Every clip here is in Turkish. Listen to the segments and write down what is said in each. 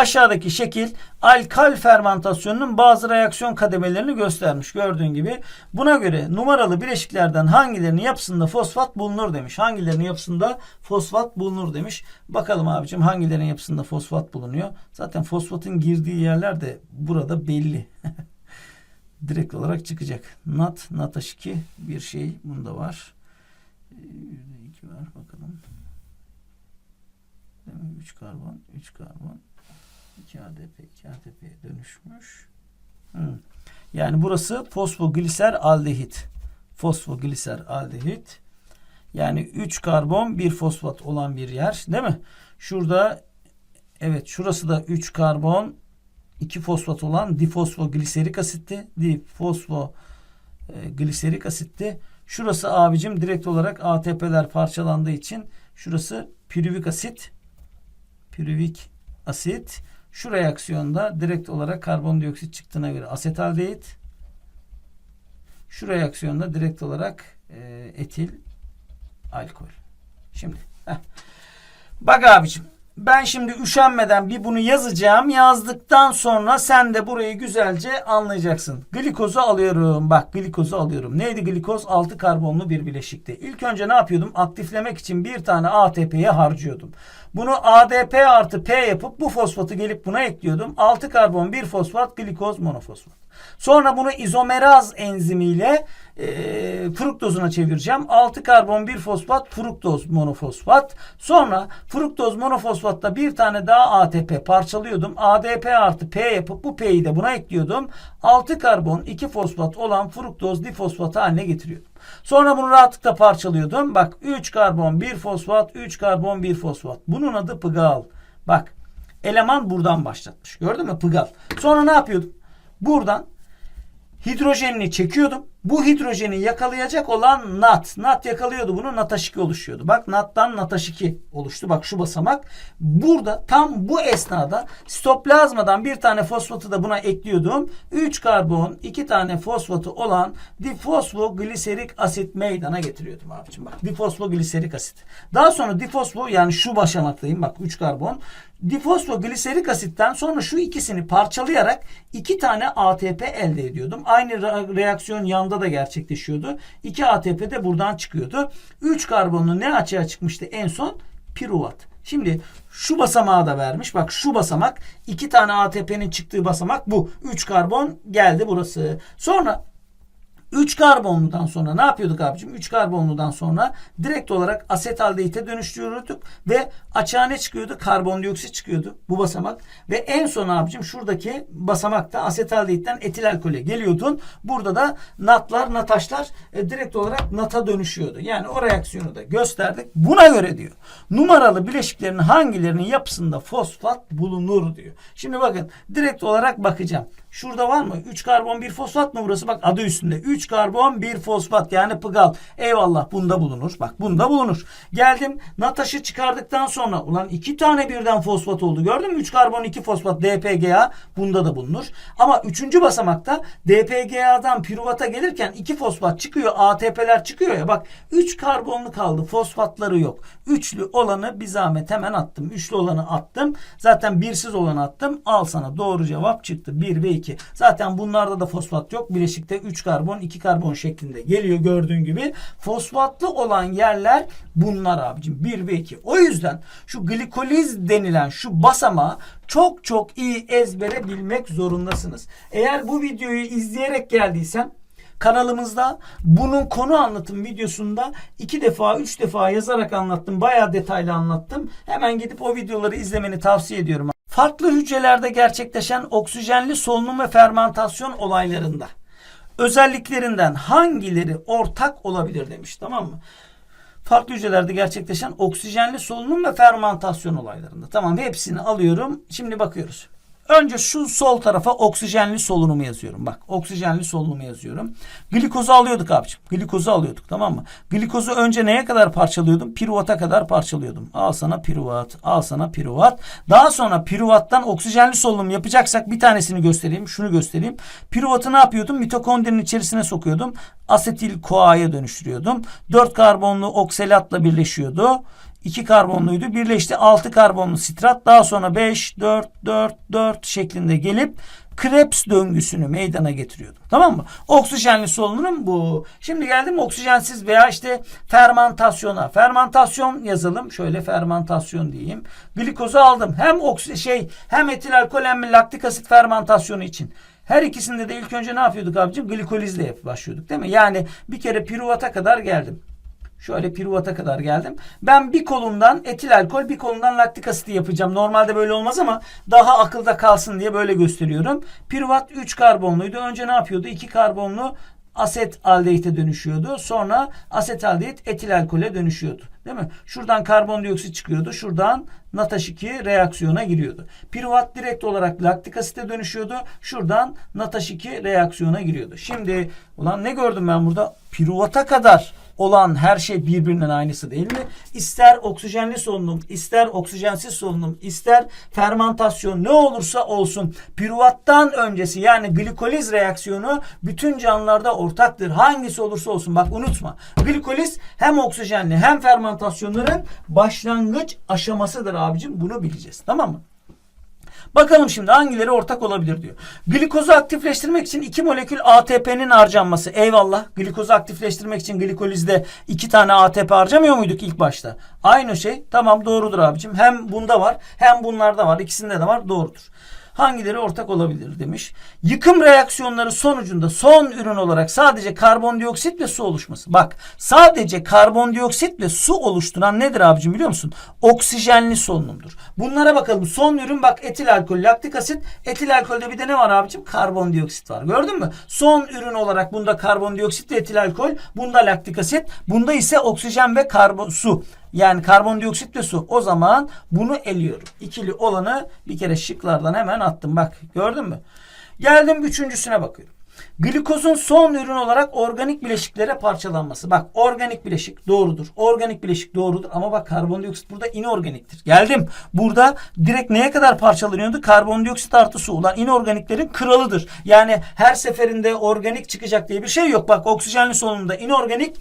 aşağıdaki şekil alkal fermentasyonunun bazı reaksiyon kademelerini göstermiş. Gördüğün gibi. Buna göre numaralı bileşiklerden hangilerinin yapısında fosfat bulunur demiş. Hangilerinin yapısında fosfat bulunur demiş. Bakalım abicim hangilerinin yapısında fosfat bulunuyor. Zaten fosfatın girdiği yerler de burada belli. Direkt olarak çıkacak. Nat, NATH2 bir şey bunda var. %2 var bakalım. 3 karbon, 3 karbon, 2 ADP, 2 ATP'ye dönüşmüş. Hı. Yani burası fosfogliser aldehit. Fosfogliser aldehit. Yani 3 karbon, 1 fosfat olan bir yer, değil mi? Şurada evet şurası da 3 karbon, 2 fosfat olan difosfogliserik asitti. Difosfogliserik asitti. Şurası abicim direkt olarak ATP'ler parçalandığı için şurası piruvik asit piruvik asit. Şu reaksiyonda direkt olarak karbondioksit çıktığına göre asetaldehit. Şu reaksiyonda direkt olarak e, etil alkol. Şimdi heh. bak abicim ben şimdi üşenmeden bir bunu yazacağım. Yazdıktan sonra sen de burayı güzelce anlayacaksın. Glikozu alıyorum. Bak glikozu alıyorum. Neydi glikoz? 6 karbonlu bir bileşikti. İlk önce ne yapıyordum? Aktiflemek için bir tane ATP'ye harcıyordum. Bunu ADP artı P yapıp bu fosfatı gelip buna ekliyordum. 6 karbon 1 fosfat glikoz monofosfat. Sonra bunu izomeraz enzimiyle e, fruktozuna çevireceğim. 6 karbon 1 fosfat fruktoz monofosfat. Sonra fruktoz monofosfatta bir tane daha ATP parçalıyordum. ADP artı P yapıp bu P'yi de buna ekliyordum. 6 karbon 2 fosfat olan fruktoz difosfat haline getiriyordum. Sonra bunu rahatlıkla parçalıyordum. Bak 3 karbon 1 fosfat 3 karbon 1 fosfat. Bunun adı pıgal. Bak eleman buradan başlatmış. Gördün mü pıgal. Sonra ne yapıyordum? Buradan hidrojenini çekiyordum. Bu hidrojeni yakalayacak olan NAT. NAT yakalıyordu bunu. NATH2 oluşuyordu. Bak NAT'tan NATH2 oluştu. Bak şu basamak. Burada tam bu esnada sitoplazmadan bir tane fosfatı da buna ekliyordum. 3 karbon 2 tane fosfatı olan difosfogliserik asit meydana getiriyordum abicim. Bak difosfogliserik asit. Daha sonra difosfo yani şu başamaktayım. Bak 3 karbon. Difosfogliserik asitten sonra şu ikisini parçalayarak iki tane ATP elde ediyordum. Aynı re- reaksiyon yanda da gerçekleşiyordu. 2 ATP de buradan çıkıyordu. 3 karbonlu ne açığa çıkmıştı en son? Piruvat. Şimdi şu basamağı da vermiş. Bak şu basamak iki tane ATP'nin çıktığı basamak bu. 3 karbon geldi burası. Sonra 3 karbonludan sonra ne yapıyorduk abicim? 3 karbonludan sonra direkt olarak asetaldehite dönüştürüyorduk ve açığa ne çıkıyordu? Karbondioksit çıkıyordu bu basamak. Ve en son abicim şuradaki basamakta asetaldehitten etil alkole geliyordun. Burada da natlar, nataşlar e, direkt olarak nata dönüşüyordu. Yani o reaksiyonu da gösterdik. Buna göre diyor. Numaralı bileşiklerin hangilerinin yapısında fosfat bulunur diyor. Şimdi bakın direkt olarak bakacağım. Şurada var mı? 3 karbon 1 fosfat mı burası? Bak adı üstünde. 3 karbon 1 fosfat yani pıgal. Eyvallah bunda bulunur. Bak bunda bulunur. Geldim Nataş'ı çıkardıktan sonra ulan 2 tane birden fosfat oldu. Gördün mü? 3 karbon 2 fosfat DPGA bunda da bulunur. Ama 3. basamakta DPGA'dan piruvata gelirken 2 fosfat çıkıyor. ATP'ler çıkıyor ya. Bak 3 karbonlu kaldı. Fosfatları yok. Üçlü olanı bir zahmet hemen attım. Üçlü olanı attım. Zaten birsiz olanı attım. Al sana doğru cevap çıktı. 1 ve 2. Zaten bunlarda da fosfat yok. Bileşikte 3 karbon 2 karbon şeklinde geliyor gördüğün gibi. Fosfatlı olan yerler bunlar abicim. 1 ve 2. O yüzden şu glikoliz denilen şu basamağı çok çok iyi ezbere bilmek zorundasınız. Eğer bu videoyu izleyerek geldiysen Kanalımızda bunun konu anlatım videosunda iki defa, üç defa yazarak anlattım. Bayağı detaylı anlattım. Hemen gidip o videoları izlemeni tavsiye ediyorum. Farklı hücrelerde gerçekleşen oksijenli solunum ve fermentasyon olaylarında özelliklerinden hangileri ortak olabilir demiş tamam mı? Farklı hücrelerde gerçekleşen oksijenli solunum ve fermentasyon olaylarında. Tamam hepsini alıyorum. Şimdi bakıyoruz. Önce şu sol tarafa oksijenli solunumu yazıyorum. Bak oksijenli solunumu yazıyorum. Glikozu alıyorduk abicim. Glikozu alıyorduk tamam mı? Glikozu önce neye kadar parçalıyordum? Piruvata kadar parçalıyordum. Al sana piruvat. Al sana piruvat. Daha sonra piruvattan oksijenli solunum yapacaksak bir tanesini göstereyim. Şunu göstereyim. Piruvatı ne yapıyordum? Mitokondrinin içerisine sokuyordum. Asetil koaya dönüştürüyordum. 4 karbonlu oksalatla birleşiyordu. 2 karbonluydu. Birleşti 6 karbonlu sitrat. Daha sonra 5, 4, 4, 4 şeklinde gelip Krebs döngüsünü meydana getiriyordu. Tamam mı? Oksijenli solunum bu. Şimdi geldim oksijensiz veya işte fermentasyona. Fermentasyon yazalım. Şöyle fermentasyon diyeyim. Glikozu aldım. Hem oksi şey hem etil alkol hem laktik asit fermentasyonu için. Her ikisinde de ilk önce ne yapıyorduk abicim? Glikolizle başlıyorduk değil mi? Yani bir kere piruvata kadar geldim. Şöyle piruvata kadar geldim. Ben bir kolundan etil alkol bir kolundan laktik asiti yapacağım. Normalde böyle olmaz ama daha akılda kalsın diye böyle gösteriyorum. Piruvat 3 karbonluydu. Önce ne yapıyordu? 2 karbonlu aset aldehite dönüşüyordu. Sonra aset aldehit etil alkole dönüşüyordu. Değil mi? Şuradan karbondioksit çıkıyordu. Şuradan NATH2 reaksiyona giriyordu. Piruvat direkt olarak laktik asite dönüşüyordu. Şuradan NATH2 reaksiyona giriyordu. Şimdi ulan ne gördüm ben burada? Piruvata kadar olan her şey birbirinin aynısı değil mi? İster oksijenli solunum, ister oksijensiz solunum, ister fermentasyon ne olursa olsun piruvattan öncesi yani glikoliz reaksiyonu bütün canlılarda ortaktır. Hangisi olursa olsun bak unutma. Glikoliz hem oksijenli hem fermentasyonların başlangıç aşamasıdır abicim. Bunu bileceğiz. Tamam mı? Bakalım şimdi hangileri ortak olabilir diyor. Glikozu aktifleştirmek için iki molekül ATP'nin harcanması. Eyvallah. Glikozu aktifleştirmek için glikolizde iki tane ATP harcamıyor muyduk ilk başta? Aynı şey. Tamam doğrudur abicim. Hem bunda var hem bunlarda var. İkisinde de var. Doğrudur. Hangileri ortak olabilir demiş. Yıkım reaksiyonları sonucunda son ürün olarak sadece karbondioksit ve su oluşması. Bak sadece karbondioksit ve su oluşturan nedir abicim biliyor musun? Oksijenli solunumdur. Bunlara bakalım. Son ürün bak etil alkol, laktik asit. Etil alkolde bir de ne var abicim? Karbondioksit var. Gördün mü? Son ürün olarak bunda karbondioksit ve etil alkol. Bunda laktik asit. Bunda ise oksijen ve karbon su. Yani karbondioksit ve su. O zaman bunu eliyorum. İkili olanı bir kere şıklardan hemen attım. Bak gördün mü? Geldim üçüncüsüne bakıyorum. Glikozun son ürün olarak organik bileşiklere parçalanması. Bak organik bileşik doğrudur. Organik bileşik doğrudur ama bak karbondioksit burada inorganiktir. Geldim. Burada direkt neye kadar parçalanıyordu? Karbondioksit artı su. Ulan inorganiklerin kralıdır. Yani her seferinde organik çıkacak diye bir şey yok. Bak oksijenli solunumda inorganik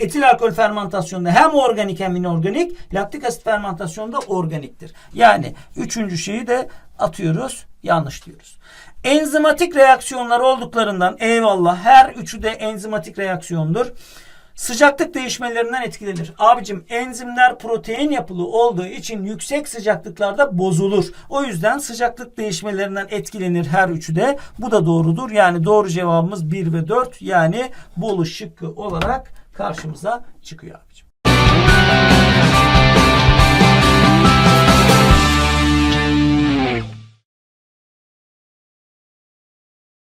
Etil alkol fermentasyonunda hem organik hem inorganik, laktik asit fermentasyonunda organiktir. Yani üçüncü şeyi de atıyoruz, yanlış diyoruz. Enzimatik reaksiyonlar olduklarından eyvallah her üçü de enzimatik reaksiyondur. Sıcaklık değişmelerinden etkilenir. Abicim enzimler protein yapılı olduğu için yüksek sıcaklıklarda bozulur. O yüzden sıcaklık değişmelerinden etkilenir her üçü de. Bu da doğrudur. Yani doğru cevabımız 1 ve 4 yani Bolu şıkkı olarak karşımıza çıkıyor abicim.